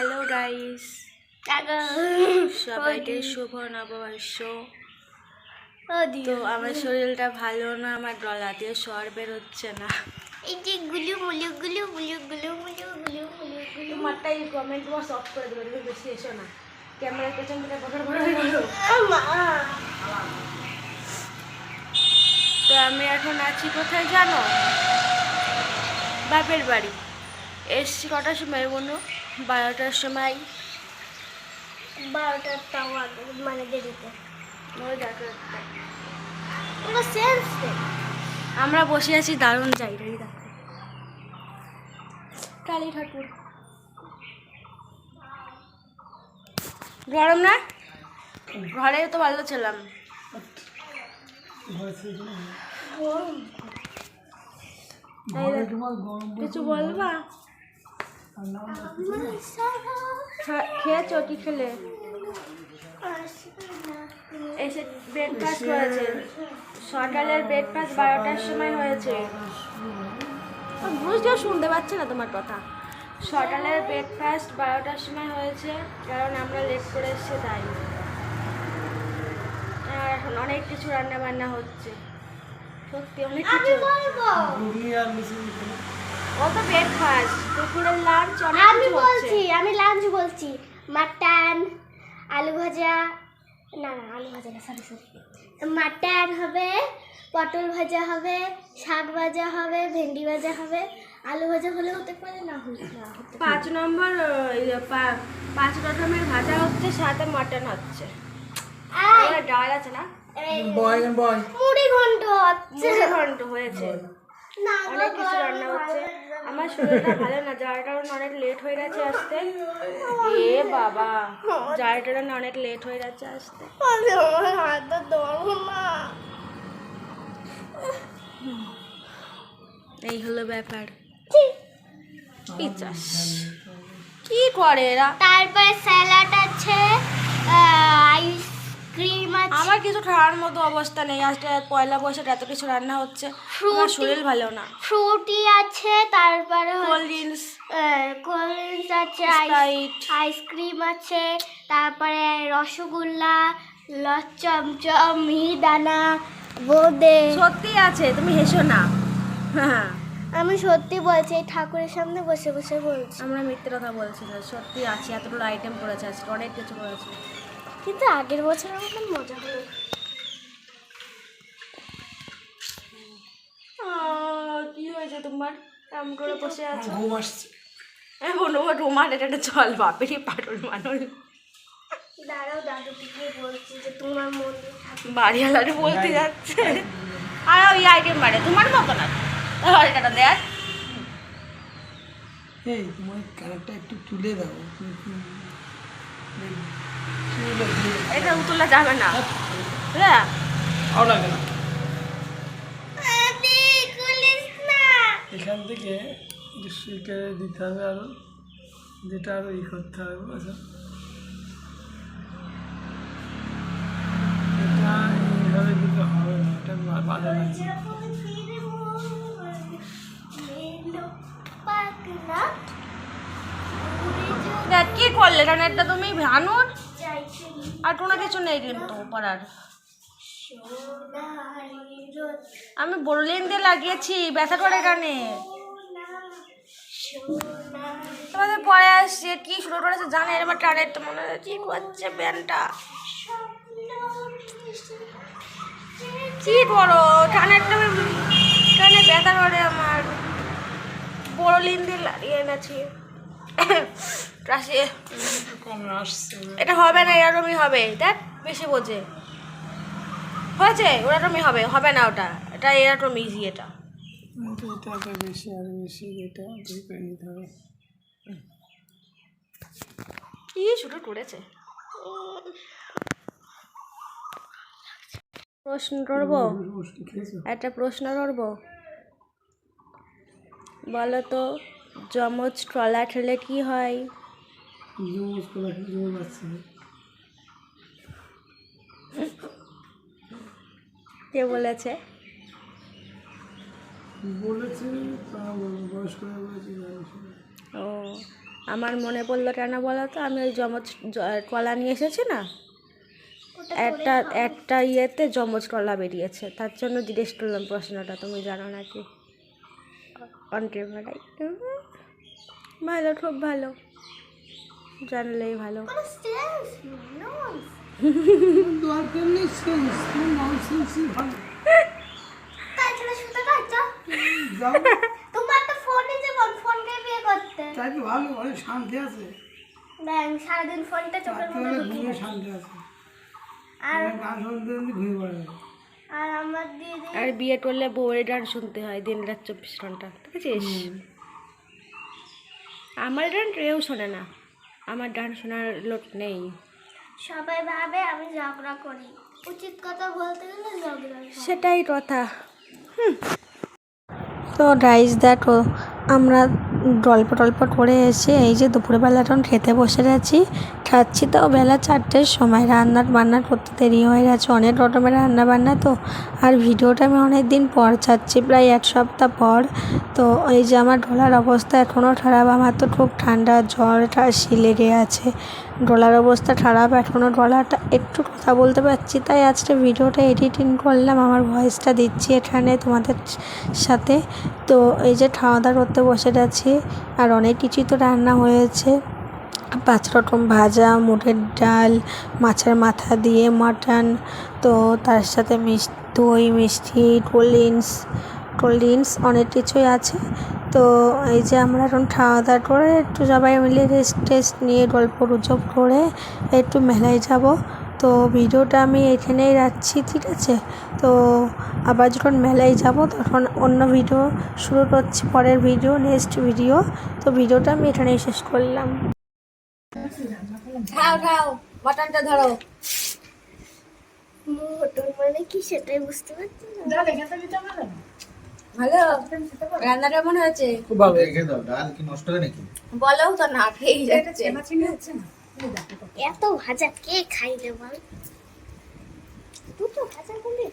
Hello guys সবাইকে শুভ নববর্ষ। তো আমার শরীরটা ভালো না আমার গলা দিয়ে স্বর বেরোচ্ছে না। এই যে গুলু মুলু গুলু মুলু গুলু মুলু গুলু মুলু গুলু এই কমেন্ট বক্স অফ করে দেবো তুমি বেশি এসো না। ক্যামেরার পেছন থেকে হয়ে গেলো। তো আমি এখন আছি কোথায় জানো? বাপের বাড়ি। এসছি কটার সময় বনু বারোটার সময়। বারোটার তাও আগে মানে দেরিতে। আমরা বসে আছি দারুণ জায়গায় দেখো। কালী ঠাকুর। গরম না? ঘরে তো ভালো ছিলাম। কিছু বলবা? খেয়েছো কি খেলে এসে ব্রেকফাস্ট করেছে। সকালের ব্রেকফাস্ট বারোটার সময় হয়েছে। বুঝতেও শুনতে পাচ্ছে না তোমার কথা। সকালের ব্রেকফাস্ট বারোটার সময় হয়েছে কারণ আমরা লেট করে এসেছি তাই। আর এখন অনেক কিছু রান্না বান্না হচ্ছে। সত্যি অনেক কিছু। বলব ও তো ব্রেকফাস্ট দুপুরের লাঞ্চ অনেক আমি বলছি আমি লাঞ্চ বলছি। মাটন আলু ভাজা। না না আলু ভাজা না সরি সরি মাটন হবে পটল ভাজা হবে শাক ভাজা হবে ভেন্ডি ভাজা হবে। আলু ভাজা হলে হতে পারে না হলে না হতে পাঁচ নম্বর পাঁচ রকমের ভাজা হচ্ছে সাথে মাটন হচ্ছে। ডাল আছে না? বয় বয় মুড়ি ঘন্ট হচ্ছে। মুড়ি ঘন্ট হয়েছে। অনেক কিছু রান্না হচ্ছে। আমার শরীরটা ভালো না যার কারণে অনেক লেট হয়ে গেছে আসতে। এ বাবা যার কারণে অনেক লেট হয়ে গেছে আসতে। এই হলো ব্যাপার। কি করে এরা? তারপরে স্যালাড আছে। কিছু খাওয়ার মতো অবস্থা নেই। আজকে পয়লা বৈশাখ এত কিছু রান্না হচ্ছে। আমার শরীর ভালো না। ফ্রুটি আছে তারপরে কোল্ড ড্রিঙ্কস। কোল্ড ড্রিঙ্কস আছে আইসক্রিম আছে তারপরে রসগোল্লা লচমচম মিহিদানা বোঁদে। সত্যি আছে তুমি হেসো না। হ্যাঁ আমি সত্যি বলছি এই ঠাকুরের সামনে বসে বসে বলছি। আমরা মিথ্যে কথা বলছি না সত্যি আছে এতগুলো আইটেম করেছে আজকে অনেক কিছু করেছে কিন্তু আগের বছর আমাদের মজা হলো কি হয়েছে তোমার? এমন করে বসে আছো? ঘুম আসছে। এখন ও রুমাল এটা জল বাপেরই পাটল মানুষ। দাঁড়াও দাদুটিকে বলছি যে তোমার মন্দির বাড়িওয়ালারে বলতে যাচ্ছে। আর ওই আইটেম বাড়ে। তোমার মতো না। হলটাটা দেখ। এই তোমার কানেরটা একটু তুলে দাও। এটা উতলা যাবে না। হ্যাঁ। ভালো লাগে না। আদি খুলিস না। এখান থেকে সুইকে দিতে হবে আরও। যেটা আরও ই করতে হবে বুঝছ? এটা এইভাবে দিতে হবে না এটা বাজে লাগছে কি করলে? কানেরটা তুমি ভানুর আর কোনো কিছু নেই কিন্তু পড়ার আমি বোরলিন দিয়ে লাগিয়েছি, ব্যথা করে কানে তোমাদের পরে আসছে কি শুরু করেছে জানে কানের তো মনে হয়, কি করছে ব্যানটা? কি করো? কানেরটা আমি- কানে ব্যথা করে আমার। বোরলিন দিয়ে লাগিয়ে এনেছি। আসছে। এটা হবে না এরকমই হবে। দেখ বেশি বোঝে। হয়েছে ওরকমই হবে হবে না ওটা। এটা এরকম ইজি এটা। এটা বেশি আর বেশি এটা নিতে হবে কি শুরু করেছে প্রশ্ন করব? একটা প্রশ্ন করব? বলো তো যমজ কলা খেলে কি হয়? কে বলেছে? বলেছে তা বলব বলেছে ও আমার মনে পড়ল কেন বলো তো? আমি ওই জমজ কলা নিয়ে এসেছি না? একটা একটা ইয়েতে জমজ কলা বেরিয়েছে। তার জন্য জিজ্ঞেস করলাম প্রশ্নটা তুমি জানো নাকি? অন্টের বেলায় ভালো খুব ভালো। জানলেই ভালো। শান্তি আছে সারাদিন ফোনটা চোখের মধ্যে রাত্রিবেলা ঢুকিয়ে ঘুমিয়ে রাখে। শান্তি আছে। আর গান শুনতে আর আর বিয়ে করলে বউয়ের গান শুনতে হয় দিন রাত চব্বিশ ঘণ্টা। দেখেছিস আমার গান কেউ শোনে না। আমার গান শোনার লোক নেই। সবাই ভাবে আমি ঝগড়া করি। উচিত কথা বলতে গেলে ঝগড়া। সেটাই কথা। তো রাইস দেখো আমরা গল্প টল্প করে এসে এই যে দুপুরবেলা এখন খেতে বসে গেছি। খাচ্ছি তো। বেলা চারটের সময় রান্নার বান্নার করতে দেরি হয়ে গেছে। অনেক রকমের রান্না বান্না তো। আর ভিডিওটা আমি অনেক দিন পর ছাড়ছি, প্রায় এক সপ্তাহ পর। তো এই যে আমার ঢোলার অবস্থা এখনও খারাপ, আমার তো খুব ঠান্ডা, জ্বর, কাশি লেগে আছে। ডলার অবস্থা খারাপ, এখনও ডলারটা একটু কথা বলতে পারছি, তাই আজকে ভিডিওটা এডিটিং করলাম, আমার ভয়েসটা দিচ্ছি এখানে তোমাদের সাথে। তো এই যে খাওয়া দাওয়া করতে বসে গেছি, আর অনেক কিছুই তো রান্না হয়েছে। পাঁচ রকম ভাজা মুগের ডাল, মাছের মাথা দিয়ে মাটন, তো তার সাথে মিষ্টি দই, মিষ্টি, কোল্ড ড্রিঙ্কস কোল্ড ড্রিঙ্কস অনেক কিছুই আছে। তো এই যে আমরা এখন খাওয়া দাওয়া করে একটু সবাই মিলে রেস্ট, টেস্ট নিয়ে গল্প গুজব করে একটু মেলায় যাব। তো ভিডিওটা আমি এখানেই রাখছি, ঠিক আছে? তো আবার যখন মেলায় যাব তখন অন্য ভিডিও শুরু করছি, পরের ভিডিও নেক্সট ভিডিও তো ভিডিওটা আমি এখানেই শেষ করলাম। খাও খাও বাটনটা ধরো। মোটর মানে কি সেটাই বুঝতে পারছি না। ভালো রান্না কেমন হয়েছে? খুব ভালো। রেখে দাও ডাল কি নষ্ট হয় নাকি? বলো তো না খেয়ে যাচ্ছে। এত ভাজা কে খাইলে বল? দুটো ভাজা করলে